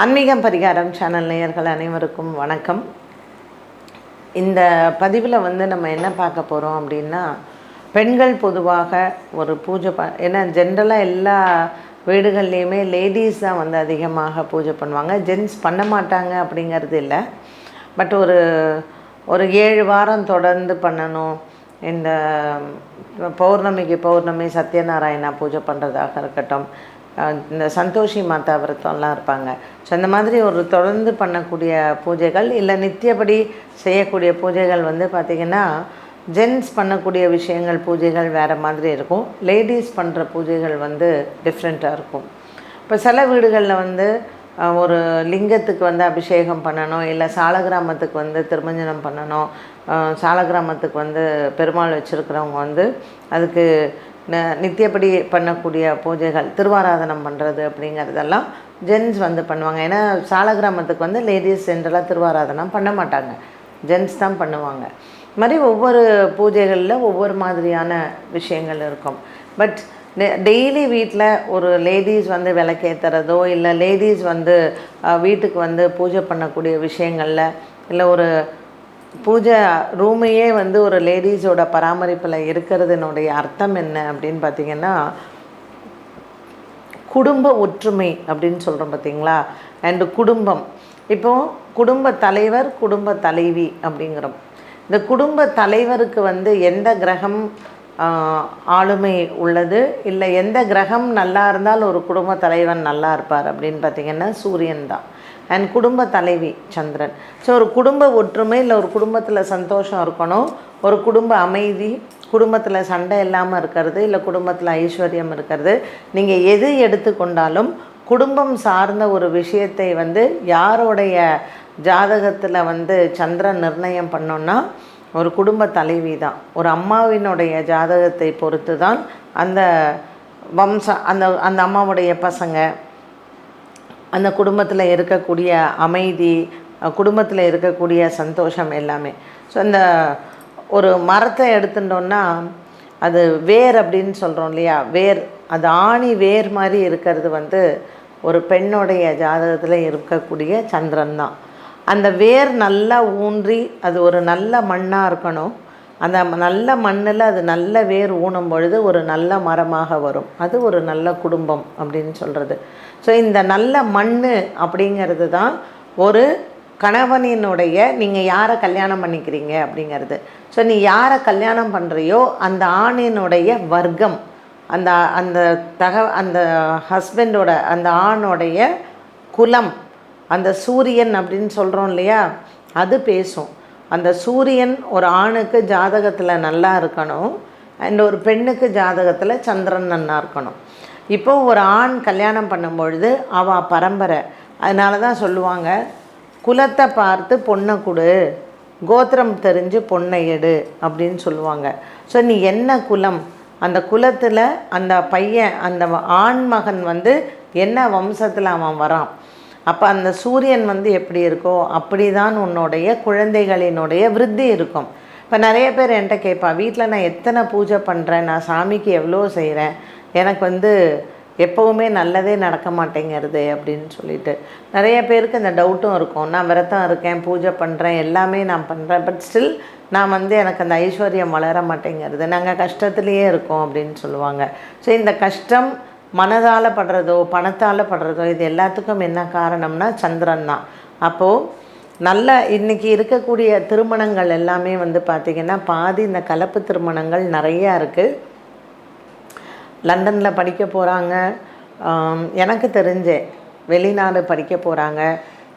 ஆன்மீகம் பரிகாரம் சேனல் நேயர்கள் அனைவருக்கும் வணக்கம். இந்த பதிவில் வந்து நம்ம என்ன பார்க்க போகிறோம் அப்படின்னா பெண்கள் பொதுவாக ஒரு பூஜை ப ஏன்னா ஜென்ரலாக எல்லா வீடுகள்லேயுமே லேடிஸ் தான் வந்து அதிகமாக பூஜை பண்ணுவாங்க. ஜென்ஸ் பண்ண மாட்டாங்க அப்படிங்கிறது இல்லை. பட் ஒரு ஒரு ஏழு வாரம் தொடர்ந்து பண்ணணும். இந்த பௌர்ணமிக்கு பௌர்ணமி சத்யநாராயணா பூஜை பண்ணுறதாக இருக்கட்டும். இந்த சந்தோஷி மாதா விரதம்லாம் இருப்பாங்க. ஸோ இந்த மாதிரி ஒரு தொடர்ந்து பண்ணக்கூடிய பூஜைகள் இல்லை நித்தியபடி செய்யக்கூடிய பூஜைகள் வந்து பார்த்திங்கன்னா ஜென்ஸ் பண்ணக்கூடிய விஷயங்கள் பூஜைகள் வேறு மாதிரி இருக்கும். லேடிஸ் பண்ணுற பூஜைகள் வந்து டிஃப்ரெண்ட்டாக இருக்கும். இப்போ சில வீடுகளில் வந்து ஒரு லிங்கத்துக்கு வந்து அபிஷேகம் பண்ணணும் இல்லை சாலகிராமத்துக்கு வந்து திருமஞ்சனம் பண்ணணும். சாலகிராமத்துக்கு வந்து பெருமாள் வச்சுருக்கிறவங்க வந்து அதுக்கு நித்தியப்படி பண்ணக்கூடிய பூஜைகள் திருவாராதனம் பண்ணுறது அப்படிங்கிறதெல்லாம் ஜென்ஸ் வந்து பண்ணுவாங்க. ஏன்னா சாலகிராமத்துக்கு வந்து லேடிஸ் ஜென்ரலாக திருவாராதனம் பண்ண மாட்டாங்க. ஜென்ஸ் தான் பண்ணுவாங்க. இது மாதிரி ஒவ்வொரு பூஜைகளில் ஒவ்வொரு மாதிரியான விஷயங்கள் இருக்கும். பட் டெய்லி வீட்டில் ஒரு லேடிஸ் வந்து விளக்கேற்றுறதோ இல்லை லேடிஸ் வந்து வீட்டுக்கு வந்து பூஜை பண்ணக்கூடிய விஷயங்களில் இல்லை ஒரு பூஜை ரூமையே வந்து ஒரு லேடிஸோட பராமரிப்பில் இருக்கிறதுனுடைய அர்த்தம் என்ன அப்படின்னு பார்த்தீங்கன்னா குடும்ப ஒற்றுமை அப்படின்னு சொல்கிறோம் பார்த்தீங்களா அண்டு குடும்பம். இப்போ குடும்ப தலைவர் குடும்ப தலைவி அப்படிங்கிறோம். இந்த குடும்ப தலைவருக்கு வந்து எந்த கிரகம் ஆஹ், ஆளுமை உள்ளது? இல்லை எந்த கிரகம் நல்லா இருந்தால் ஒரு குடும்ப தலைவன் நல்லா இருப்பார் அப்படின்னு பார்த்தீங்கன்னா சூரியன் தான். அண்ட் குடும்ப தலைவி சந்திரன். ஸோ ஒரு குடும்ப ஒற்றுமை இல்லை ஒரு குடும்பத்தில் சந்தோஷம் இருக்கணும். ஒரு குடும்ப அமைதி குடும்பத்தில் சண்டை இல்லாமல் இருக்கிறது இல்லை குடும்பத்தில் ஐஸ்வர்யம் இருக்கிறது. நீங்கள் எது எடுத்துக்கொண்டாலும் குடும்பம் சார்ந்த ஒரு விஷயத்தை வந்து யாருடைய ஜாதகத்தில் வந்து சந்திரன் நிர்ணயம் பண்ணோன்னா ஒரு குடும்ப தலைவி தான். ஒரு அம்மாவினுடைய ஜாதகத்தை பொறுத்து தான் அந்த வம்சம் அந்த அந்த அம்மாவுடைய பசங்க அந்த குடும்பத்தில் இருக்கக்கூடிய அமைதி குடும்பத்தில் இருக்கக்கூடிய சந்தோஷம் எல்லாமே. ஸோ அந்த ஒரு மரத்தை எடுத்துட்டோம்னா அது வேர் அப்படின்னு சொல்கிறோம் இல்லையா? வேர் அது ஆணி வேர் மாதிரி இருக்கிறது வந்து ஒரு பெண்ணுடைய ஜாதகத்தில் இருக்கக்கூடிய சந்திரன் தான் அந்த வேர் நல்லா ஊன்றி அது ஒரு நல்ல மண்ணாக இருக்கணும். அந்த நல்ல மண்ணில் அது நல்ல வேர் ஊனும் பொழுது ஒரு நல்ல மரமாக வரும். அது ஒரு நல்ல குடும்பம் அப்படின்னு சொல்கிறது ஸோ இந்த நல்ல மண் அப்படிங்கிறது தான் ஒரு கணவனினுடைய நீங்கள் யாரை கல்யாணம் பண்ணிக்கிறீங்க அப்படிங்கிறது. ஸோ நீ யாரை கல்யாணம் பண்ணுறியோ அந்த ஆணினுடைய வர்க்கம் அந்த அந்த தக அந்த ஹஸ்பண்டோட அந்த ஆணுடைய குலம் அந்த சூரியன் அப்படின்னு சொல்கிறோம் இல்லையா? அது பேசும். அந்த சூரியன் ஒரு ஆணுக்கு ஜாதகத்தில் நல்லா இருக்கணும் அண்ட் ஒரு பெண்ணுக்கு ஜாதகத்தில் சந்திரன் நல்லா இருக்கணும். இப்போ ஒரு ஆண் கல்யாணம் பண்ணும்பொழுது அவ பரம்பரை. அதனால தான் சொல்லுவாங்க குலத்தை பார்த்து பொண்ணை கொடு கோத்திரம் தெரிஞ்சு பொண்ணை எடு அப்படின்னு சொல்லுவாங்க. ஸோ நீ என்ன குலம்? அந்த குலத்தில் அந்த பையன் அந்த ஆண் மகன் வந்து என்ன வம்சத்தில் அவன் வரான்? அப்போ அந்த சூரியன் வந்து எப்படி இருக்கோ அப்படி தான் உன்னுடைய குழந்தைகளினுடைய விருத்தி இருக்கும். இப்போ நிறைய பேர் என்கிட்ட கேட்பா வீட்டில் நான் எத்தனை பூஜை பண்ணுறேன் நான் சாமிக்கு எவ்வளோ செய்கிறேன் எனக்கு வந்து எப்போவுமே நல்லதே நடக்க மாட்டேங்கிறது அப்படின்னு சொல்லிட்டு. நிறைய பேருக்கு இந்த டவுட்டும் இருக்கும். நான் விரதம் இருக்கேன் பூஜை பண்ணுறேன் எல்லாமே நான் பண்ணுறேன் பட் ஸ்டில் நான் வந்து எனக்கு அந்த ஐஸ்வர்யம் வளர மாட்டேங்கிறது. நாங்கள் கஷ்டத்துலேயே இருக்கோம் அப்படின்னு சொல்லுவாங்க. ஸோ இந்த கஷ்டம் மனதால் படுறதோ பணத்தால் படுறதோ இது எல்லாத்துக்கும் என்ன காரணம்னா சந்திரன் தான் அப்போது நல்ல இன்னைக்கு இருக்கக்கூடிய திருமணங்கள் எல்லாமே வந்து பார்த்திங்கன்னா பாதி இந்த கலப்பு திருமணங்கள் நிறையா இருக்குது லண்டனில் படிக்க போகிறாங்க எனக்கு தெரிஞ்சே வெளிநாடு படிக்க போகிறாங்க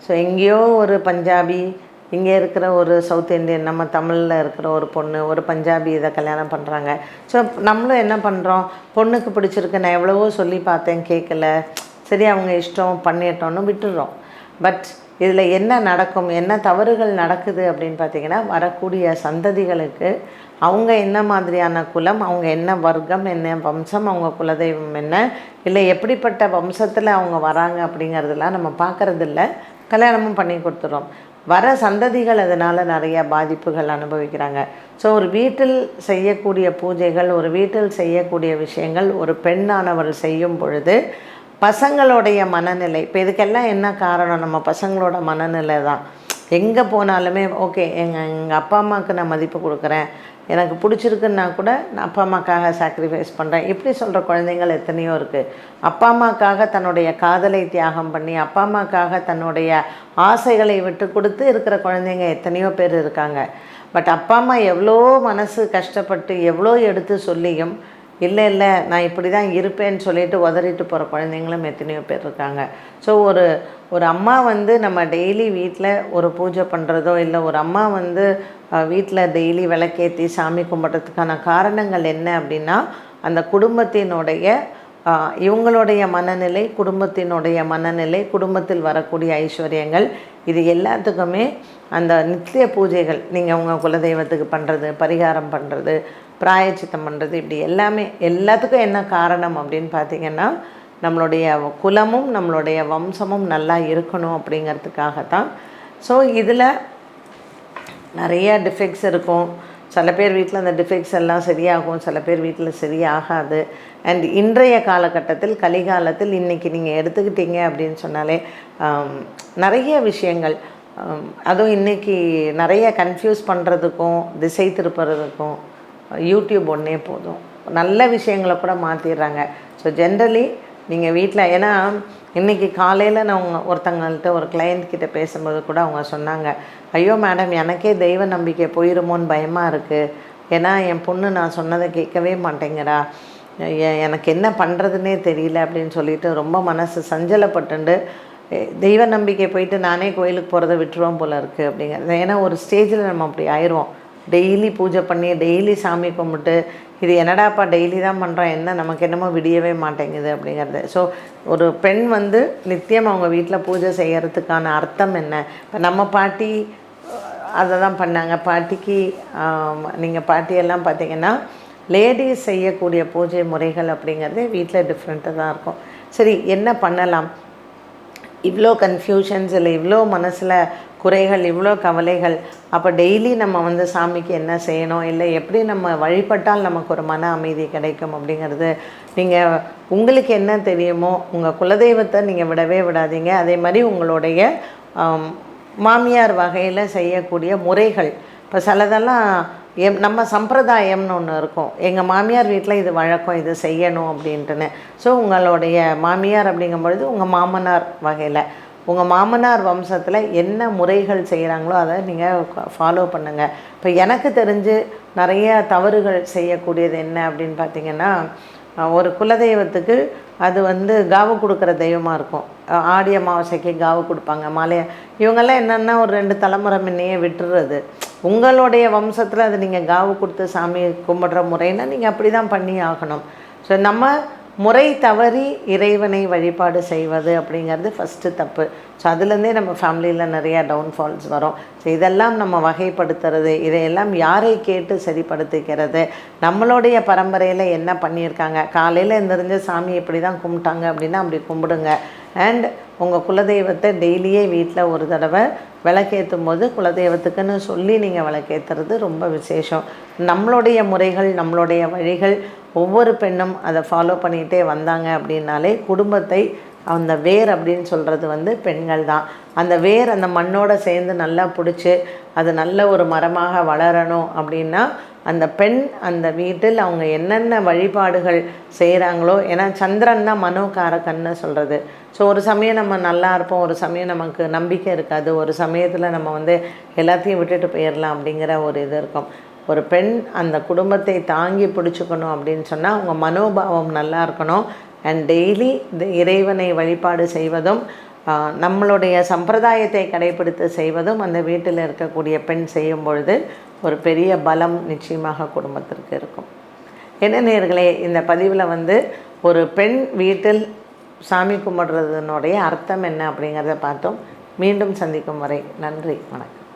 ஸோ எங்கேயோ ஒரு பஞ்சாபி இங்கே இருக்கிற ஒரு சவுத் இந்தியன் நம்ம தமிழில் இருக்கிற ஒரு பொண்ணு ஒரு பஞ்சாபி இதை கல்யாணம் பண்ணுறாங்க ஸோ நம்மளும் என்ன பண்ணுறோம் பொண்ணுக்கு பிடிச்சிருக்கு நான் எவ்வளவோ சொல்லி பார்த்தேன் கேட்கல. சரி அவங்க இஷ்டம் பண்ணிட்டோன்னு விட்டுடுறோம் பட் இதில் என்ன நடக்கும் என்ன தவறுகள் நடக்குது அப்படின்னு பார்த்தீங்கன்னா வரக்கூடிய சந்ததிகளுக்கு அவங்க என்ன மாதிரியான குலம் அவங்க என்ன வர்க்கம் என்ன வம்சம் அவங்க குலதெய்வம் என்ன இல்லை எப்படிப்பட்ட வம்சத்தில் அவங்க வராங்க அப்படிங்கிறதெல்லாம் நம்ம பார்க்கறதில்ல. கல்யாணமும் பண்ணி கொடுத்துறோம். வர சந்ததிகள் அதனால் நிறைய பாதிப்புகள் அனுபவிக்கிறாங்க. ஸோ ஒரு வீட்டில் செய்யக்கூடிய பூஜைகள் ஒரு வீட்டில் செய்யக்கூடிய விஷயங்கள் ஒரு பெண்ணானவர் செய்யும் பொழுது பசங்களுடைய மனநிலை இப்போ இதுக்கெல்லாம் என்ன காரணம்? நம்ம பசங்களோட மனநிலை தான். எங்கே போனாலுமே ஓகே எங்கள் எங்கள் அப்பா அம்மாவுக்கு நான் மதிப்பு கொடுக்குறேன். எனக்கு பிடிச்சிருக்குன்னா கூட நான் அப்பா அம்மாக்காக சாக்ரிஃபைஸ் பண்ணுறேன் இப்படி சொல்கிற குழந்தைங்கள் எத்தனையோ இருக்குது அப்பா அம்மாக்காக தன்னுடைய காதலை தியாகம் பண்ணி அப்பா அம்மாக்காக தன்னுடைய ஆசைகளை விட்டு கொடுத்து இருக்கிற குழந்தைங்க எத்தனையோ பேர் இருக்காங்க. பட் அப்பா அம்மா எவ்வளோ மனசு கஷ்டப்பட்டு எவ்வளோ எடுத்து சொல்லியும் இல்லை இல்லை நான் இப்படி தான் இருப்பேன்னு சொல்லிட்டு உதறிட்டு போகிற குழந்தைங்களும் எத்தனையோ பேர் இருக்காங்க. ஸோ ஒரு ஒரு அம்மா வந்து நம்ம டெய்லி வீட்டில் ஒரு பூஜை பண்ணுறதோ இல்லை ஒரு அம்மா வந்து வீட்டில் டெய்லி விளக்கேற்றி சாமி கும்பிட்றதுக்கான காரணங்கள் என்ன அப்படின்னா அந்த குடும்பத்தினுடைய இவங்களுடைய மனநிலை குடும்பத்தினுடைய மனநிலை குடும்பத்தில் வரக்கூடிய ஐஸ்வர்யங்கள் இது எல்லாத்துக்குமே அந்த நித்திய பூஜைகள் நீங்கள் உங்கள் குலதெய்வத்துக்கு பண்ணுறது பரிகாரம் பண்ணுறது பிராயச்சித்தம் பண்ணுறது இப்படி எல்லாமே எல்லாத்துக்கும் என்ன காரணம் அப்படின்னு பார்த்தீங்கன்னா நம்மளுடைய குலமும் நம்மளுடைய வம்சமும் நல்லா இருக்கணும் அப்படிங்கிறதுக்காகத்தான். ஸோ இதில் நிறைய டிஃபெக்ட்ஸ் இருக்கும். சில பேர் வீட்டில் அந்த டிஃபெக்ட்ஸ் எல்லாம் சரியாகும் சில பேர் வீட்டில் சரியாகாது. அண்ட் இன்றைய காலகட்டத்தில் கலிகாலத்தில் இன்றைக்கி நீங்கள் எடுத்துக்கிட்டீங்க அப்படின்னு சொன்னாலே நிறைய விஷயங்கள். அதுவும் இன்றைக்கி நிறைய கன்ஃபியூஸ் பண்ணுறதுக்கும் திசை திருப்புறதுக்கும் யூடியூப் ஒன்றே போதும். நல்ல விஷயங்களை கூட மாற்றிடுறாங்க ஸோ ஜென்ரலி நீங்கள் வீட்டில் ஏன்னா இன்றைக்கி காலையில் நான் உங்க ஒருத்தங்கள்ட்ட ஒரு கிளைண்ட் கிட்ட பேசும்போது கூட அவங்க சொன்னாங்க ஐயோ மேடம் எனக்கே தெய்வ நம்பிக்கை போயிருமோன்னு பயமாக இருக்குது ஏன்னா என் பொண்ணு நான் சொன்னதை கேட்கவே மாட்டேங்கிறா. எனக்கு என்ன பண்ணுறதுனே தெரியல அப்படின்னு சொல்லிட்டு ரொம்ப மனசு சஞ்சலப்பட்டுண்டு தெய்வ நம்பிக்கை போயிட்டு நானே கோயிலுக்கு போகிறத விட்டுருவோம் போல இருக்குது அப்படிங்கிறது ஏன்னா ஒரு ஸ்டேஜில் நம்ம அப்படி ஆயிடுவோம் டெய்லி பூஜை பண்ணி டெய்லி சாமி கும்பிட்டு இது என்னடாப்பா டெய்லி தான் பண்ணுறோம் என்ன நமக்கு என்னமோ விடியவே மாட்டேங்குது அப்படிங்கிறது. ஸோ ஒரு பெண் வந்து நித்தியம் அவங்க வீட்டில் பூஜை செய்கிறதுக்கான அர்த்தம் என்ன? இப்போ நம்ம பாட்டி அதை தான் பண்ணாங்க. பாட்டிக்கு நீங்கள் பாட்டியெல்லாம் பார்த்தீங்கன்னா லேடிஸ் செய்யக்கூடிய பூஜை முறைகள் அப்படிங்கிறது வீட்டில் டிஃப்ரெண்ட்டாக தான் இருக்கும். சரி என்ன பண்ணலாம்? இவ்வளோ கன்ஃபியூஷன்ஸ் இல்லை இவ்வளோ மனசில் குறைகள் இவ்வளோ கவலைகள் அப்போ டெய்லி நம்ம வந்து சாமிக்கு என்ன செய்யணும் இல்லை எப்படி நம்ம வழிபட்டால் நமக்கு ஒரு மன அமைதி கிடைக்கும் அப்படிங்கிறது நீங்கள் உங்களுக்கு என்ன தெரியுமோ உங்கள் குலதெய்வத்தை நீங்கள் விடவே விடாதீங்க. அதே மாதிரி உங்களுடைய மாமியார் வகையில் செய்யக்கூடிய முறைகள். இப்போ சிலதெல்லாம் எம் நம்ம சம்பிரதாயம்னு ஒன்று இருக்கும். எங்கள் மாமியார் வீட்டில் இது வழக்கம் இது செய்யணும் அப்படின்ட்டுன்னு. ஸோ உங்களுடைய மாமியார் அப்படிங்கும்பொழுது உங்கள் மாமனார் வகையில். உங்கள் மாமனார் வம்சத்தில் என்ன முறைகள் செய்கிறாங்களோ அதை நீங்கள் ஃபாலோ பண்ணுங்கள் இப்போ எனக்கு தெரிஞ்சு நிறைய தவறுகள் செய்யக்கூடியது என்ன அப்படின்னு பார்த்தீங்கன்னா ஒரு குலதெய்வத்துக்கு அது வந்து காவு கொடுக்குற தெய்வமாக இருக்கும். ஆடி அமாவாசைக்கு காவு கொடுப்பாங்க மாலையை. இவங்கெல்லாம் என்னென்னா ஒரு ரெண்டு தலைமுறை முன்னையே விட்டுறது. உங்களுடைய வம்சத்தில் அது நீங்கள் காவு கொடுத்து சாமி கும்பிட்ற முறைன்னா நீங்கள் அப்படி தான் பண்ணி ஆகணும். ஸோ நம்ம முறை தவறி இறைவனை வழிபாடு செய்வது அப்படிங்கிறது ஃபஸ்ட்டு தப்பு. ஸோ அதுலேருந்தே நம்ம ஃபேமிலியில் நிறையா டவுன்ஃபால்ஸ் வரும். ஸோ இதெல்லாம் நம்ம வகைப்படுத்துறது இதையெல்லாம் யாரை கேட்டு சரிப்படுத்திக்கிறது நம்மளுடைய பரம்பரையில் என்ன பண்ணியிருக்காங்க? காலையில் எந்திரிஞ்சு சாமி இப்படி தான் கும்பிட்டாங்க அப்படின்னா அப்படி கும்பிடுங்க. அண்ட் உங்கள் குலதெய்வத்தை டெய்லியே வீட்டில் ஒரு தடவை விளக்கேற்றும் போது குலதெய்வத்துக்குன்னு சொல்லி நீங்கள் விளக்கேற்றுறது ரொம்ப விசேஷம். நம்மளுடைய முறைகள் நம்மளுடைய வழிகள் ஒவ்வொரு பெண்ணும் அதை ஃபாலோ பண்ணிகிட்டே வந்தாங்க அப்படின்னாலே குடும்பத்தை அந்த வேர் அப்படின்னு சொல்கிறது வந்து பெண்கள் தான். அந்த வேர் அந்த மண்ணோடு சேர்ந்து நல்லா பிடிச்சி அது நல்ல ஒரு மரமாக வளரணும் அப்படின்னா அந்த பெண் அந்த வீட்டில் அவங்க என்னென்ன வழிபாடுகள் செய்கிறாங்களோ ஏன்னா சந்திரன் தான் மனோகாரகன்னு சொல்கிறது ஸோ ஒரு சமயம் நம்ம நல்லா இருப்போம் ஒரு சமயம் நமக்கு நம்பிக்கை இருக்காது ஒரு சமயத்தில் நம்ம வந்து எல்லாத்தையும் விட்டுட்டு போயிடலாம் அப்படிங்கிற ஒரு இது இருக்கும். ஒரு பெண் அந்த குடும்பத்தை தாங்கி பிடிச்சிக்கணும் அப்படின்னு சொன்னால் அவங்க மனோபாவம் நல்லா இருக்கணும். அண்ட் டெய்லி இந்த இறைவனை வழிபாடு செய்வதும் நம்மளுடைய சம்பிரதாயத்தை கடைபிடித்து செய்வதும் அந்த வீட்டில் இருக்கக்கூடிய பெண் செய்யும் பொழுது ஒரு பெரிய பலம் நிச்சயமாக குடும்பத்திற்கு இருக்கும். என்ன நேர்களே இந்த பதிவில் வந்து ஒரு பெண் வீட்டில் சாமி கும்பிடுறதுனுடைய அர்த்தம் என்ன அப்படிங்கிறத பார்த்தோம். மீண்டும் சந்திக்கும் வரை நன்றி வணக்கம்.